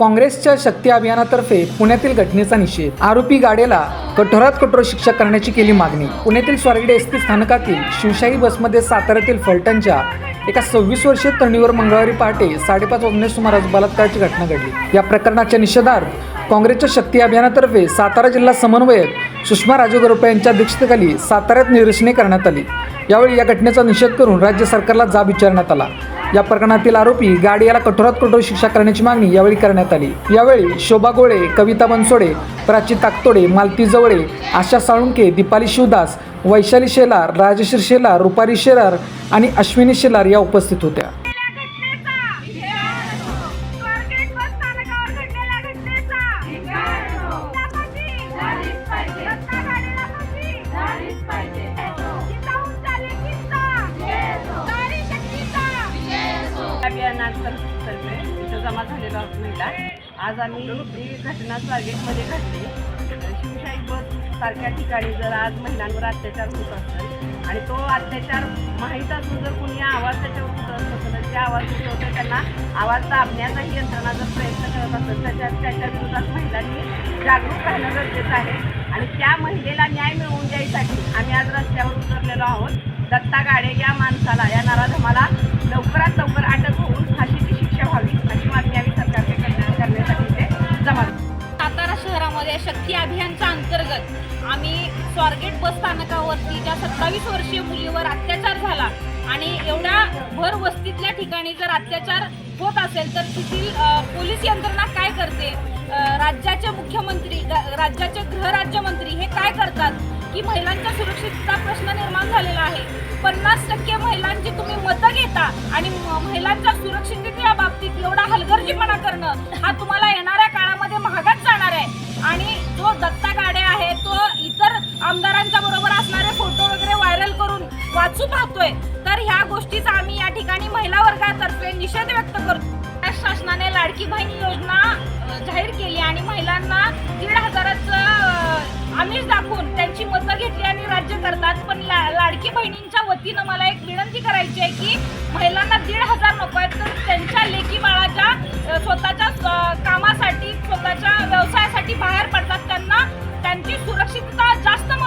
काँग्रेसच्या शक्ती अभियानातर्फे पुण्यातील घटनेचा निषेध. आरोपी गाडेला कठोरात कठोर शिक्षा करण्याची केली मागणी. पुण्यातील स्वारगेट एस टी स्थानकातील शिवशाही बसमध्ये साताऱ्यातील फलटणच्या एका सव्वीस वर्षीय तरुणीवर मंगळवारी पहाटे साडेपाच वाजण्या सुमारास बलात्काराची घटना घडली. या प्रकरणाच्या निषेधार्थ काँग्रेसच्या शक्ती अभियानातर्फे सातारा जिल्हा समन्वयक सुषमा राजूगरुपे यांच्या अध्यक्षतेखाली साताऱ्यात निदर्शने करण्यात आली. यावेळी या घटनेचा निषेध करून राज्य सरकारला जाब विचारण्यात आला. या प्रकरणातील आरोपी गाडी याला कठोरात कठोर शिक्षा करण्याची मागणी यावेळी करण्यात आली. यावेळी शोभा गोळे कविता बनसोडे प्राची ताकतोडे मालती जवळे आशा साळुंके दीपाली शिवदास वैशाली शेलार राजश्री शेलार रुपाली शेलार आणि अश्विनी शेलार या उपस्थित होत्या. अभियानातर्फे इथं जमा झालेलो आहोत महिला आज आम्ही जी घटना स्वारगेटमध्ये घडली शिवशाही बस सारख्या ठिकाणी जर आज महिलांवर अत्याचार होत असेल आणि तो अत्याचार माहीत असून जर कुणी आवाज त्याच्यावर होत असेल तर त्या आवाज उठवते त्यांना आवाज दाबण्याचाही यंत्रणा जर प्रयत्न करत असेल त्याच्या त्याच्या विरोधात महिलांनी जागरूक राहणं गरजेचं आहे. आणि त्या महिलेला न्याय मिळवून द्यायसाठी आम्ही आज रस्त्यावर उतरलेलो आहोत. दत्ता गाडे या माणसाला या नराधमाला स्वारगेट बस स्थानकावरती ज्या सत्तावीस वर्षीय मुलीवर अत्याचार झाला आणि एवढ्या भर वस्तीतल्या ठिकाणी जर अत्याचार होत असेल तर तेथील पोलीस यंत्रणा काय करते? राज्याचे मुख्यमंत्री ग- राज्याचे गृहराज्यमंत्री हे काय करतात की महिलांच्या सुरक्षितता प्रश्न निर्माण झालेला आहे. पन्नास टक्के महिलांची तुम्ही मतं घेता आणि म- महिलांच्या सुरक्षिततेच्या बाबतीत एवढा हलगर्जीपणा करणं हा तुम्हाला येणाऱ्या काळामध्ये महागात जाणार आहे. आणि जो दत्ता वाचू पाहतोय. तर ह्या गोष्टीचा आम्ही या ठिकाणी महिला वर्गातर्फे निषेध व्यक्त करतो. महाराष्ट्र शासनाने लाडकी बहीण योजना जाहीर केली आणि महिलांना दीड हजाराचं आमिष दाखवून त्यांची मतं घेतली आणि राज्य करतात. पण ला, लाडकी बहिणींच्या वतीनं मला एक विनंती करायची आहे की महिलांना दीड हजार नको आहेत. तर त्यांच्या लेकी बाळाच्या स्वतःच्या कामासाठी स्वतःच्या व्यवसायासाठी बाहेर पडतात. त्यांना त्यांची सुरक्षितता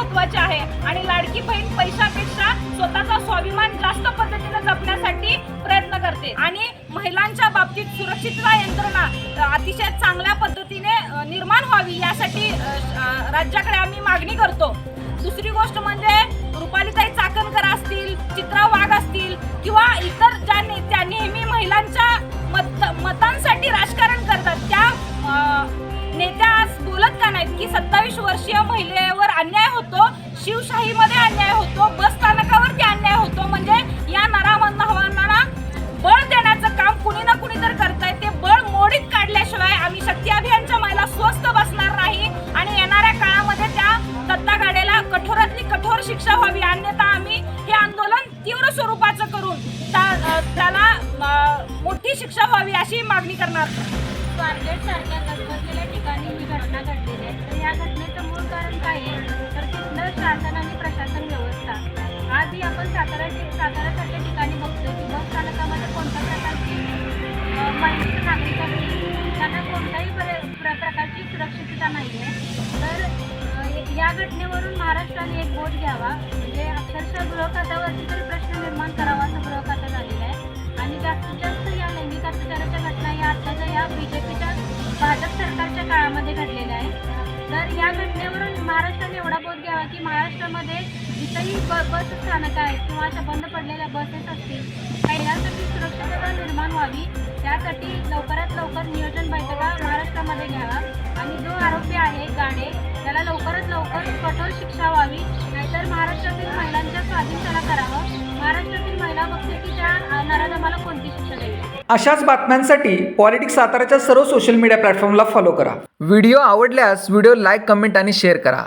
महत्त्वाचे आहे. आणि लाडकी बहीण पैशापेक्षा स्वतःचा स्वाभिमान जास्त पद्धतीने जपण्यासाठी प्रयत्न करते. आणि महिलांच्या बाबतीत सुरक्षितता यंत्रणा अतिशय चांगल्या पद्धतीने निर्माण व्हावी यासाठी राज्याकडे आम्ही मागणी करतो. दुसरी गोष्ट म्हणजे शिवशाहीमध्ये अन्याय होतो बस स्थानकावरती अन्याय होतो. म्हणजे या नरामंदावांना बळ देण्याचं काम कुणी ना कुणी तर आहे ते बळ मोडीत काढल्याशिवाय आम्ही शक्ती अभियानच्या महिला स्वस्त बसणार नाही. आणि येणाऱ्या काळामध्ये त्या दत्ता गाड्याला कठोरातली कठोर शिक्षा व्हावी. अन्यथा आम्ही हे आंदोलन तीव्र स्वरूपाचं करून त्या- त्याला मोठी शिक्षा व्हावी अशी मागणी करणार. स्वारगेट सारख्या गजबजलेल्या ठिकाणी ही घटना घडलेली आहे. तर या घटनेचं मूळ कारण काय आहे? आणि प्रशासन व्यवस्था. आजही आपण सातारा सातारासारख्या ठिकाणी बघतोय की बस स्थानकामध्ये कोणत्या प्रकारची अ, महिला त्यांना कोणत्याही प्र- प्र- प्रकारची सुरक्षितता नाही आहे तर या घटनेवरून महाराष्ट्राने एक बोध घ्यावा. म्हणजे अक्षरशः गृहखात्यावरती तरी प्रश्न निर्माण करावा असं गृहखातं झालेलं आहे. आणि जास्तीत जास्त या लैंगिक अत्याचाराच्या घटना या आत्ताच्या या बी जे पीच्या भाजप सरकारच्या काळामध्ये घडलेल्या तर या घटनेवरून महाराष्ट्राने एवढा बोध घ्यावा की महाराष्ट्रामध्ये जिथंही ब बस स्थानक आहेत किंवा अशा बंद पडलेल्या बसेस असतील यासाठी सुरक्षितता निर्माण व्हावी. त्यासाठी लवकरात लवकर नियोजन बैठका महाराष्ट्रामध्ये घ्यावा आणि जो आरोपी आहे गाडे त्याला लवकरात लवकर कठोर शिक्षा व्हावी. तर महाराष्ट्रातील महिलांच्या स्वाधीनतेला करावं. महाराष्ट्रातील महिला बघते की त्या नराधमाला कोणती शिक्षा द्यायची अशाच बातम्यांसाठी पॉलिटिक्स साताराच्या सर्व सोशल मीडिया प्लॅटफॉर्मला फॉलो करा. व्हिडिओ आवडल्यास व्हिडिओ लाईक कमेंट आणि शेअर करा.